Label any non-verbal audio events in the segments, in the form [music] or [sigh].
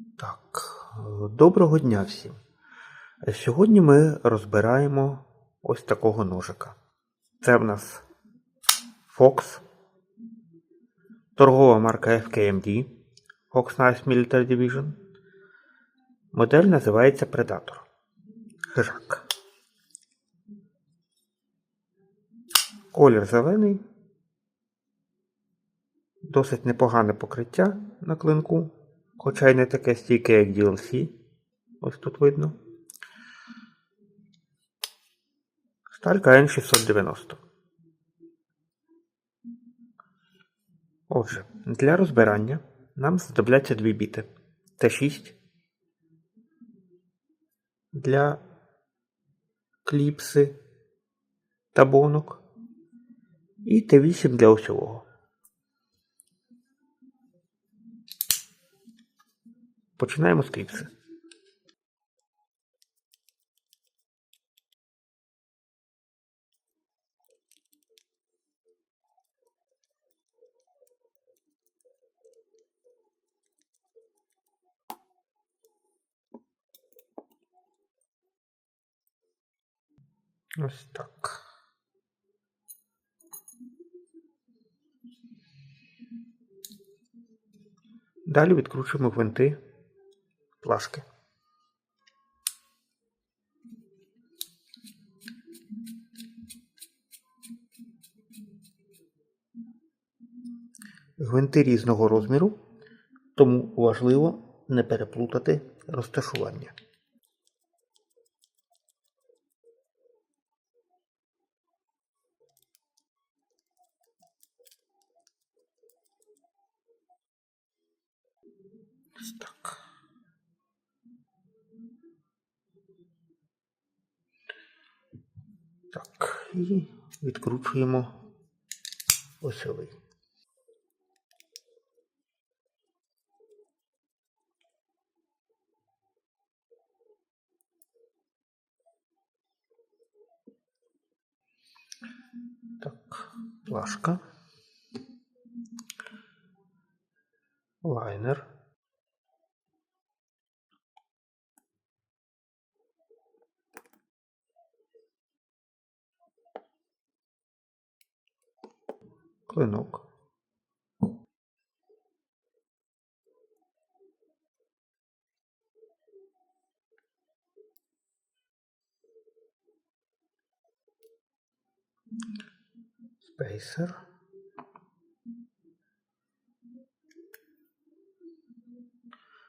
Так, е, доброго дня всім. Е, Сьогодні ми розбираємо ось такого ножика. Це в нас Fox, торгова марка FKMD, Fox Knives Military Division. Модель називається Predator. Хижак. Колір зелений. Досить непогане покриття на клинку, хоча й не таке стійке, як DLC. Ось тут видно. Сталька N690. Отже, для розбирання нам знадобляться дві біти. Т6 для кліпси та бонок. І Т8 для осьового. Починаємо з кліпси. Ось так. Далі відкручуємо гвинти плашки. Гвинти різного розміру, тому важливо не переплутати розташування. Так, і відкручуємо осьовий. Так, плашка. Лайнер. Клинок. Спейсер.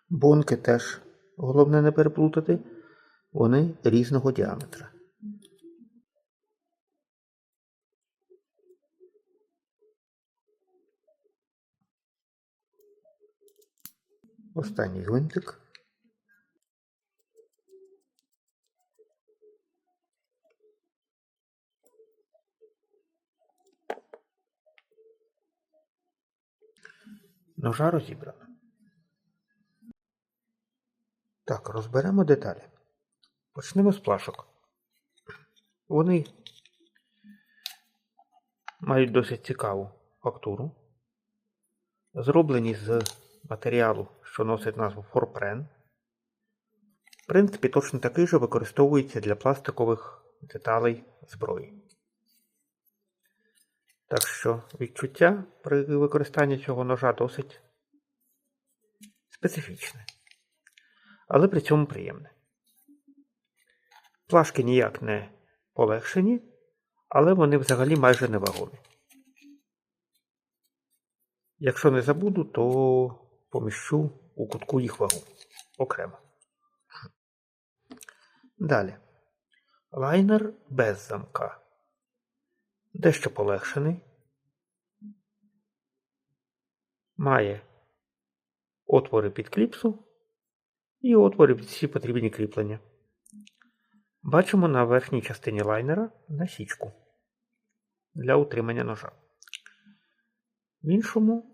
Бонки теж головне не переплутати. Вони різного діаметра. Останній гвинтик. Ножа розібрана. Так, розберемо деталі. Почнемо з плашок. Вони мають досить цікаву фактуру. Зроблені з матеріалу, що носить назву Форпрен. В принципі, точно такий же використовується для пластикових деталей зброї. Так що відчуття при використанні цього ножа досить специфічне, але при цьому приємне. Плашки ніяк не полегшені, але вони взагалі майже невагомі. Якщо не забуду, то поміщу у кутку їх вагу окремо. Далі. Лайнер без замка. Дещо полегшений. Має отвори під кліпсу і отвори під всі потрібні кріплення. Бачимо на верхній частині лайнера насічку для утримання ножа. В іншому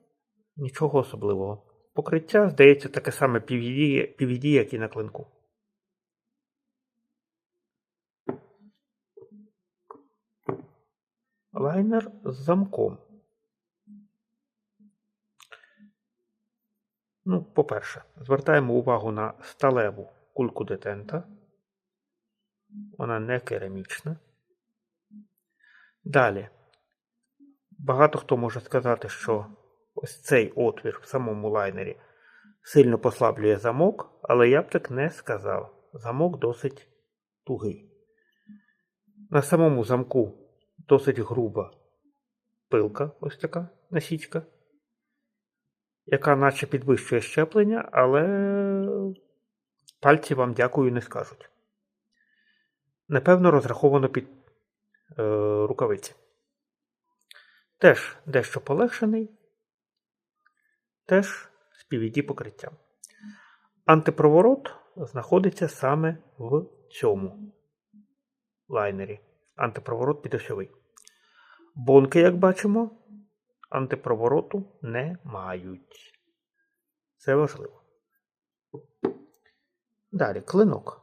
нічого особливого. Покриття, здається, таке саме PVD, як і на клинку. Лайнер з замком. Ну, по-перше, звертаємо увагу на сталеву кульку детента. Вона не керамічна. Далі. Багато хто може сказати, що ось цей отвір в самому лайнері сильно послаблює замок, але я б так не сказав. Замок досить тугий. На самому замку досить груба пилка, ось така насічка, яка наче підвищує щеплення, але пальці вам дякую не скажуть. Напевно, розраховано під е, рукавиці. Теж дещо полегшений, теж з PVD покриттям. Антипроворот знаходиться саме в цьому лайнері. Антипроворот підосьовий. Бонки, як бачимо, антипровороту не мають. Це важливо. Далі клинок.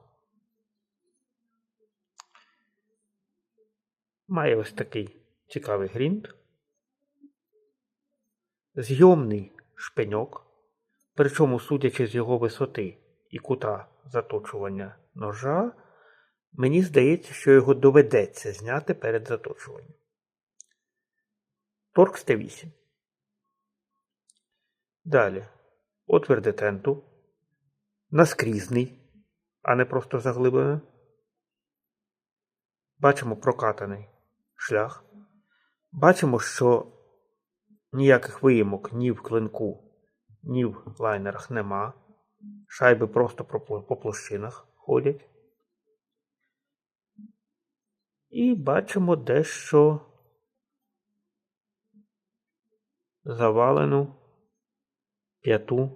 Має ось такий цікавий грінт. Зйомний шпиньок, причому, судячи з його висоти і кута заточування ножа, мені здається, що його доведеться зняти перед заточуванням. Торкс Т8. Далі. Отвір детенту. Наскрізний, а не просто заглиблений. Бачимо прокатаний шлях. Бачимо, що ніяких виїмок ні в клинку, ні в лайнерах нема. Шайби просто по площинах ходять. І бачимо дещо завалену п'яту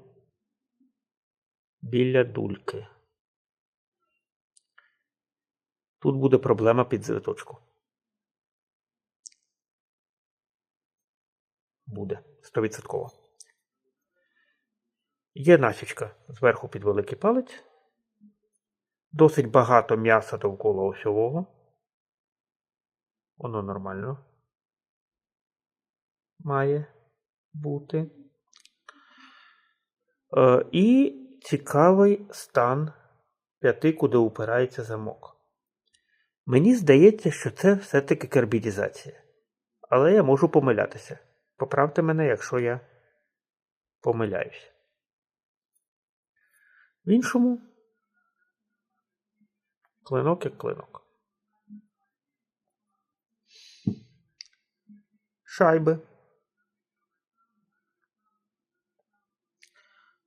біля дульки. Тут буде проблема під завиточку. Буде 100%. Є насічка зверху під великий палець. Досить багато м'яса довкола осьового. Воно нормально має бути. Е, І цікавий стан п'яти, куди упирається замок. Мені здається, що це все-таки карбідізація. Але я можу помилятися. Поправте мене, якщо я помиляюсь. В іншому клинок як клинок. Шайби.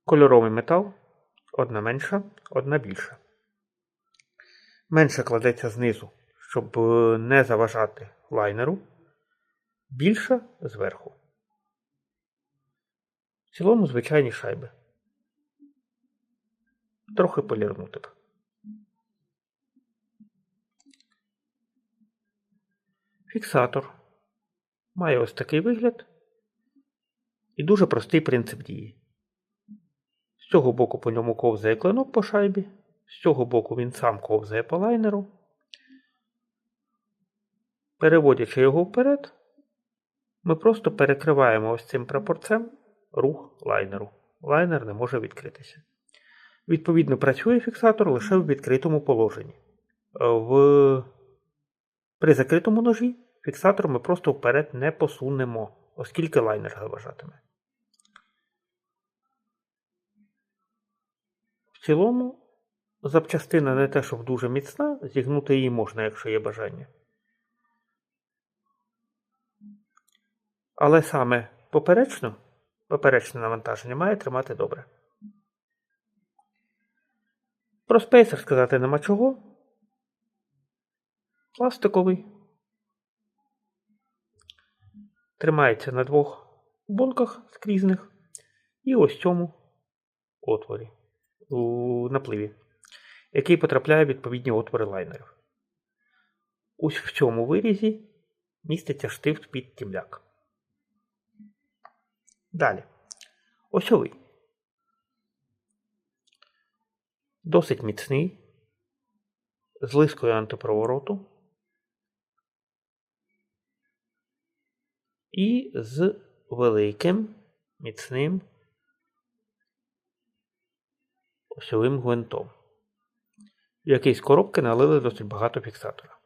Кольоровий метал одна менша, одна більша. Менше кладеться знизу, щоб е, не заважати лайнеру. Більша зверху. Цілому звичайні шайби. Трохи полірнути б. Фіксатор має ось такий вигляд і дуже простий принцип дії. З цього боку по ньому ковзає клинок по шайбі, з цього боку він сам ковзає по лайнеру. Переводячи його вперед, ми просто перекриваємо ось цим прапорцем рух лайнеру. Лайнер не може відкритися. Відповідно, працює фіксатор лише в відкритому положенні. В... При закритому ножі фіксатор ми просто вперед не посунемо, оскільки лайнер заважатиме. В цілому, запчастина не те, щоб дуже міцна, зігнути її можна, якщо є бажання. Але саме поперечно, поперечне навантаження має тримати добре. Про спейсер сказати нема чого. Пластиковий. Тримається на двох бонках скрізних і ось цьому отворі у напливі, який потрапляє в відповідні отвори лайнерів. Ось в цьому вирізі міститься штифт під тімляк. Далі. Осьовий. Досить міцний, з лискою антипровороту і з великим міцним осьовим гвинтом. В якийсь коробки налили досить багато фіксатора,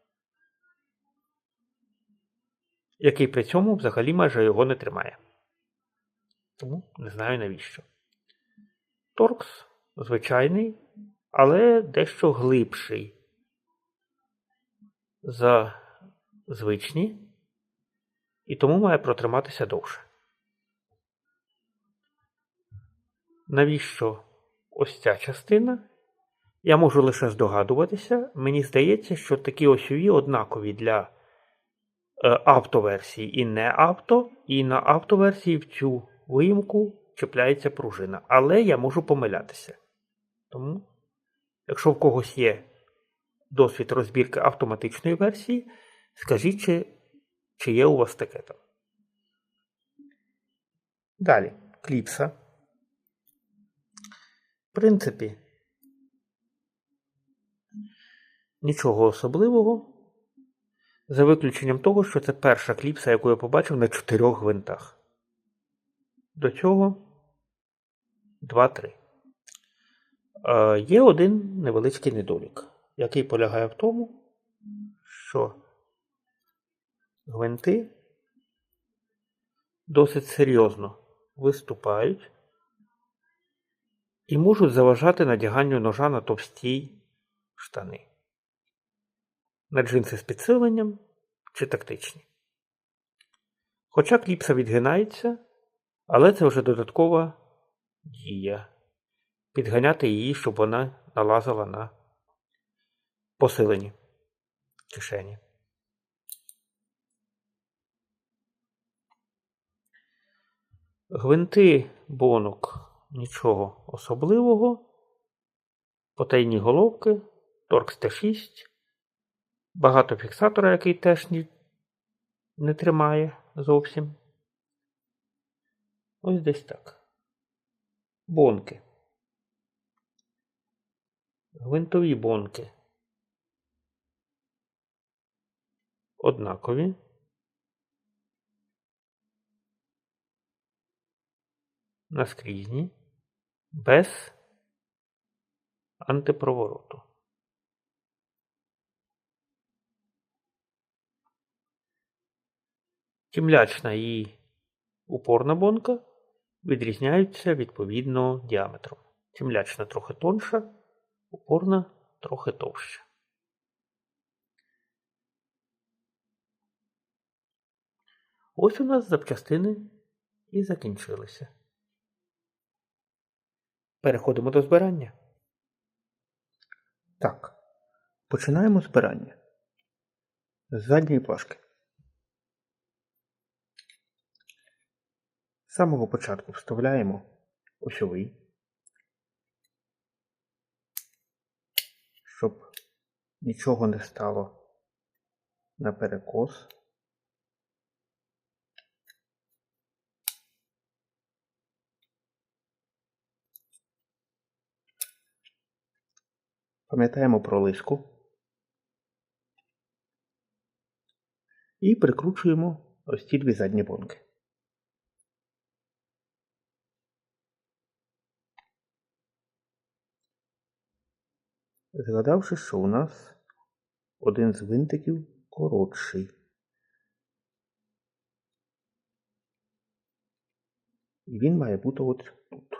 який при цьому взагалі майже його не тримає. Тому не знаю навіщо. Торкс звичайний, але дещо глибший за звичні, і тому має протриматися довше. Навіщо ось ця частина? Я можу лише здогадуватися. Мені здається, що такі осьові однакові для е, автоверсії і не авто, і на автоверсії в цю виїмку чіпляється пружина. Але я можу помилятися. Тому, якщо в когось є досвід розбірки автоматичної версії, скажіть, чи, чи є у вас таке там. Далі, кліпса. В принципі, нічого особливого. За виключенням того, що це перша кліпса, яку я побачив на чотирьох гвинтах. До цього 2-3. Е, Є один невеличкий недолік, який полягає в тому, що гвинти досить серйозно виступають і можуть заважати надяганню ножа на товсті штани. На джинси з підсиленням чи тактичні. Хоча кліпса відгинається, але це вже додаткова дія. Підганяти її, щоб вона налазила на посилені кишені. Гвинти бонок нічого особливого. Потайні головки, торкс Т6, багато фіксатора, який теж не тримає зовсім. Ось десь так. Бонки. Гвинтові бонки. Однакові. Наскрізні. Без антипровороту. Тімлячна і упорна бонка відрізняються відповідно діаметром. Тімлячна трохи тонша, упорна трохи товща. Ось у нас запчастини і закінчилися. Переходимо до збирання. Так, починаємо збирання. З задньої плашки. Самого початку вставляємо осьовий, щоб нічого не стало на перекос. Пам'ятаємо про лиску і прикручуємо ось ці дві задні бонки. Згадавши, що у нас один з винтиків коротший. І він має бути от тут.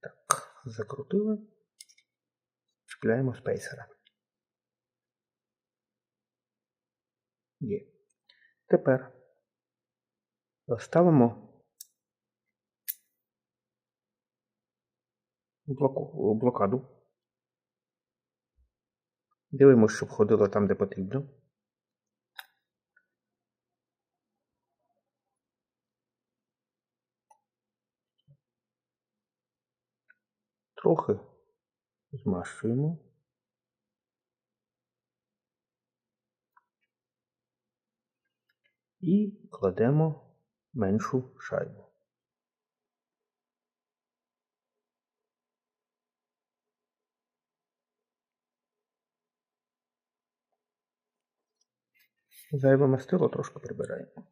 Так, закрутили. Чіпляємо спейсера. Є. Тепер ставимо блокаду. Дивимося, щоб ходило там, де потрібно. Трохи змащуємо. І кладемо меншу шайбу. Зайве мастило трошки прибираємо.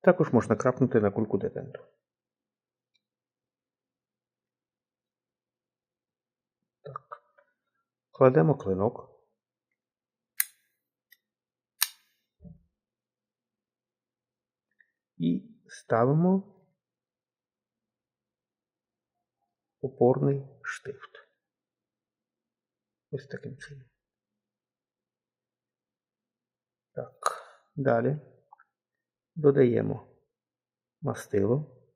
Також можна крапнути на кульку детенту. Кладемо клинок. І ставимо опорний штифт. Ось таким чином. Так, далі додаємо мастило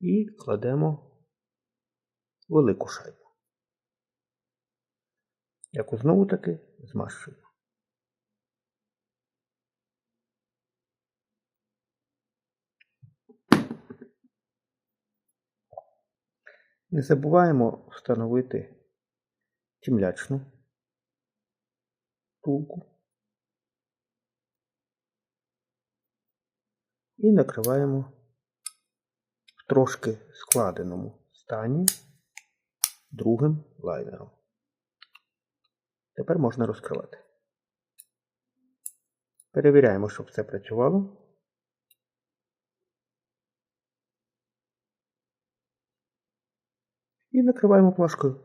і кладемо велику шайбу, яку знову таки змащуємо. Не забуваємо встановити тімлячну тулку і накриваємо в трошки складеному стані другим лайнером. Тепер можна розкривати. Перевіряємо, щоб все працювало. І накриваємо плашкою.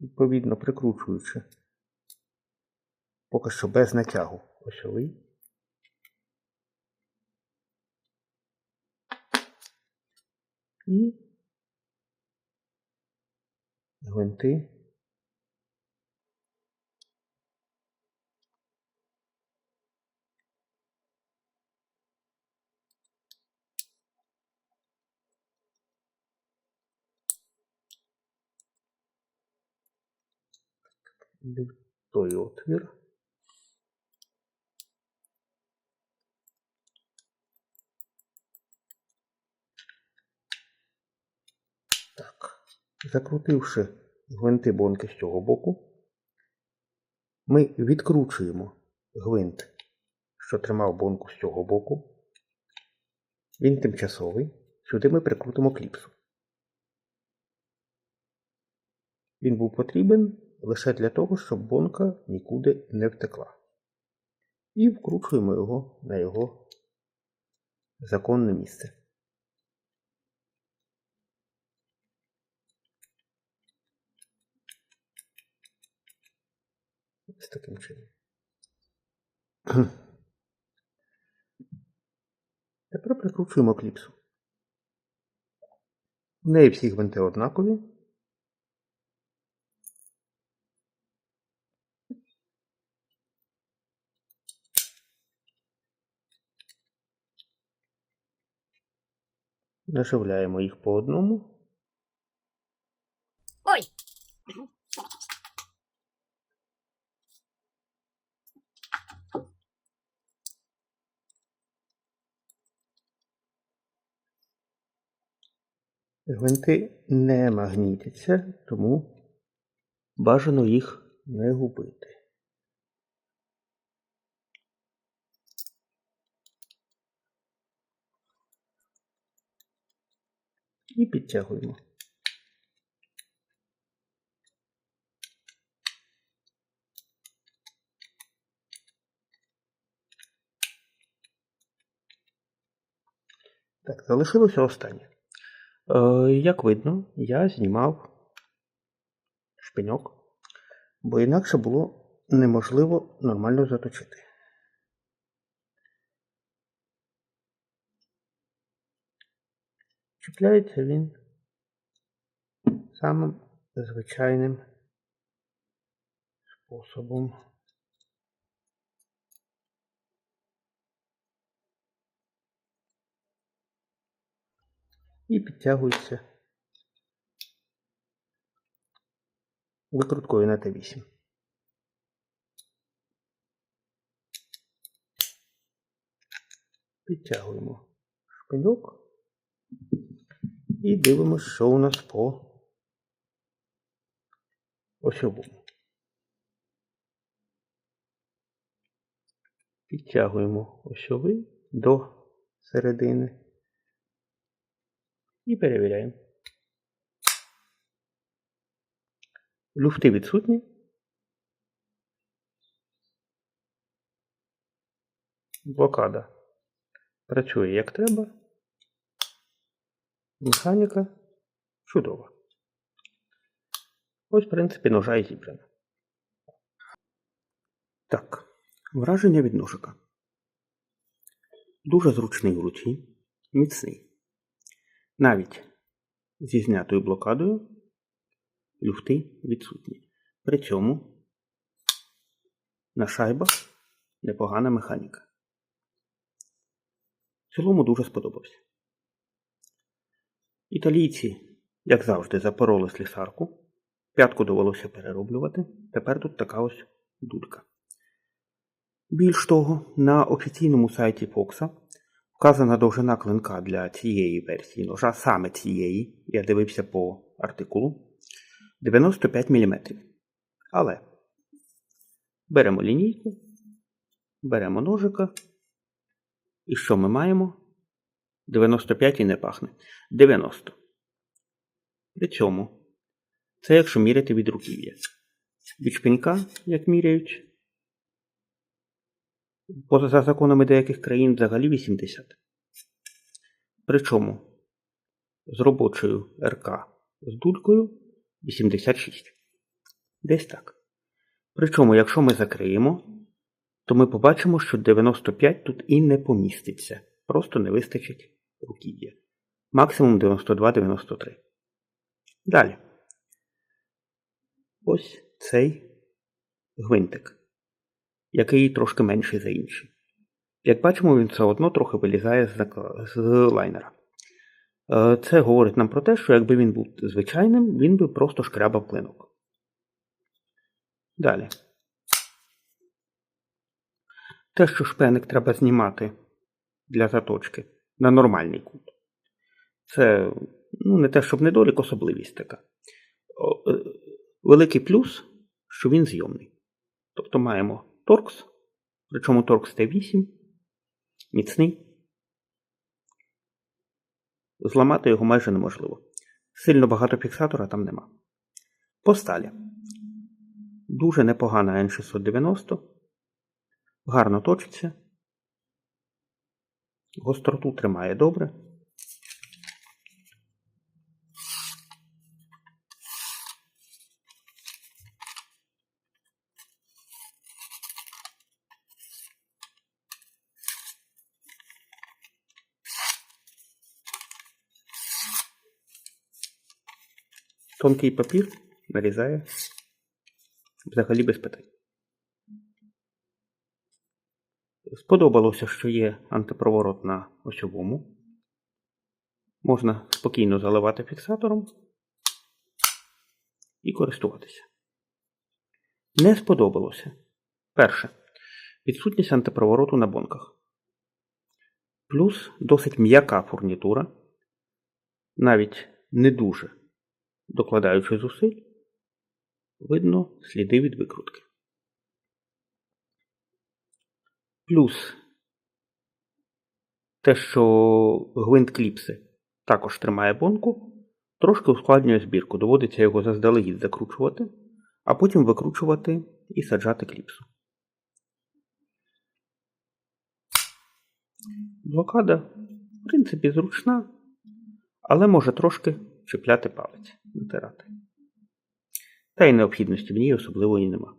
Відповідно прикручуючи поки що без натягу осьовий. І гвинти той отвір. Так, закрутивши гвинти бонки з цього боку, ми відкручуємо гвинт, що тримав бонку з цього боку. Він тимчасовий. Сюди ми прикрутимо кліпсу. Він був потрібен лише для того, щоб бонка нікуди не втекла. І вкручуємо його на його законне місце. Ось таким чином. [clears throat] Тепер прикручуємо кліпсу. В неї всі гвинти однакові. Наживляємо їх по одному. Гвинти не магнітяться, тому бажано їх не губити. І підтягуємо. Так, залишилося останнє. Е, як видно, я знімав шпиньок, бо інакше було неможливо нормально заточити. Чіпляється він самим звичайним способом. І підтягується викруткою на Т8. Підтягуємо шпильок і дивимося, що у нас по осьовому. Підтягуємо осьовий до середини і перевіряємо. Люфти відсутні. Блокада працює як треба. Механіка чудова. Ось, в принципі, ножа і зібрано. Так, враження від ножика. Дуже зручний в руці, міцний. Навіть зі знятою блокадою люфти відсутні. При цьому на шайбах непогана механіка. В цілому дуже сподобався. Італійці, як завжди, запороли слісарку. П'ятку довелося перероблювати. Тепер тут така ось дулька. Більш того, на офіційному сайті Фокса вказана довжина клинка для цієї версії ножа, саме цієї, я дивився по артикулу, 95 мм. Але беремо лінійку, беремо ножика. І що ми маємо? 95 і не пахне. 90. При цьому, це якщо міряти від руків'я. Від шпинька, як міряють, поза законами деяких країн взагалі 80. Причому з робочою РК з дулькою 86. Десь так. Причому, якщо ми закриємо, то ми побачимо, що 95 тут і не поміститься. Просто не вистачить руків'я. Максимум 92-93. Далі. Ось цей гвинтик, який трошки менший за інші. Як бачимо, він все одно трохи вилізає з, з лайнера. Е, Це говорить нам про те, що якби він був звичайним, він би просто шкрябав клинок. Далі. Те, що шпеник треба знімати для заточки на нормальний кут. Це ну, не те, щоб недолік, особливість така. Е, Великий плюс, що він зйомний. Тобто маємо торкс, причому торкс Т8, міцний. Зламати його майже неможливо. Сильно багато фіксатора там нема. По сталі. Дуже непогана N690. Гарно точиться. Гостроту тримає добре. Тонкий папір нарізає взагалі без питань. Сподобалося, що є антипроворот на осьовому. Можна спокійно заливати фіксатором і користуватися. Не сподобалося. Перше. Відсутність антипровороту на бонках. Плюс досить м'яка фурнітура. Навіть не дуже докладаючи зусиль, видно сліди від викрутки. Плюс те, що гвинт кліпси також тримає бонку, трошки ускладнює збірку. Доводиться його заздалегідь закручувати, а потім викручувати і саджати кліпсу. Блокада, в принципі, зручна, але може трошки чіпляти палець, натирати. Та й необхідності в ній особливої нема.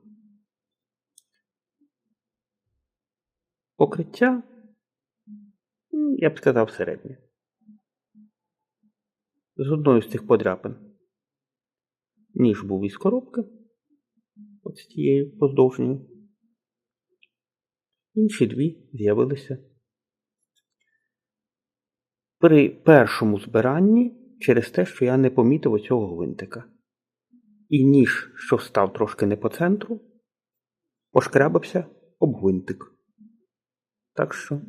Покриття, я б сказав, середнє. З одною з цих подряпин ніж був із коробки, от з тією поздовжньою. Інші дві з'явилися при першому збиранні через те, що я не помітив оцього гвинтика. І ніж, що став трошки не по центру, пошкрябався об гвинтик. Так що,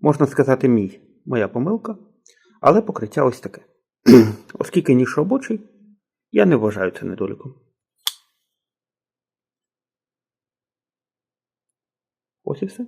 можна сказати, мій, моя помилка, але покриття ось таке. [clears throat] Оскільки ніж робочий, я не вважаю це недоліком. Ось і все.